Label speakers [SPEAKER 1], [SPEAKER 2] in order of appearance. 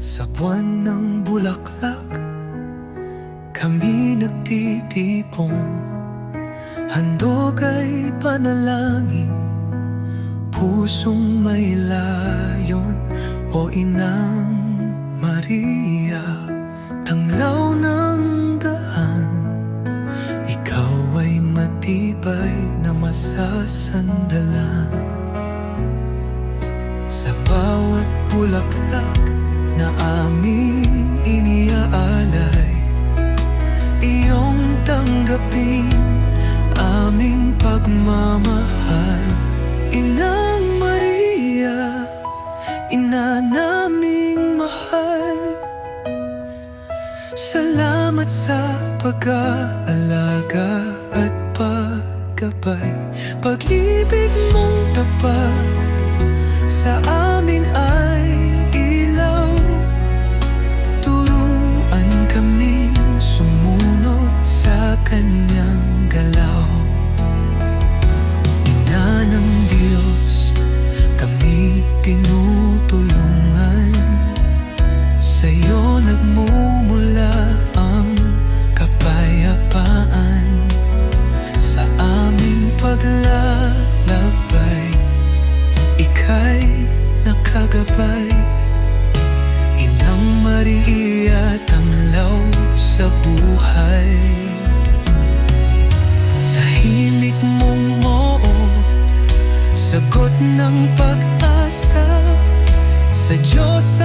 [SPEAKER 1] Sa buwan ng bulaklak Kami nagtitipon Handog ay panalangin Pusong may layon O inang Maria Tanglaw ng daan. Ikaw ay matibay na masasandalan. Sa bawat bulaklak pagmamahal. Inang Maria, ina naming mahal. Salamat sa pag-aalaga at paggabay Pag-ibig mong nakagabay Inang Maria tanglaw sa buhay. Tahimik mong oo Sagot ng pag-asa. Sa Diyos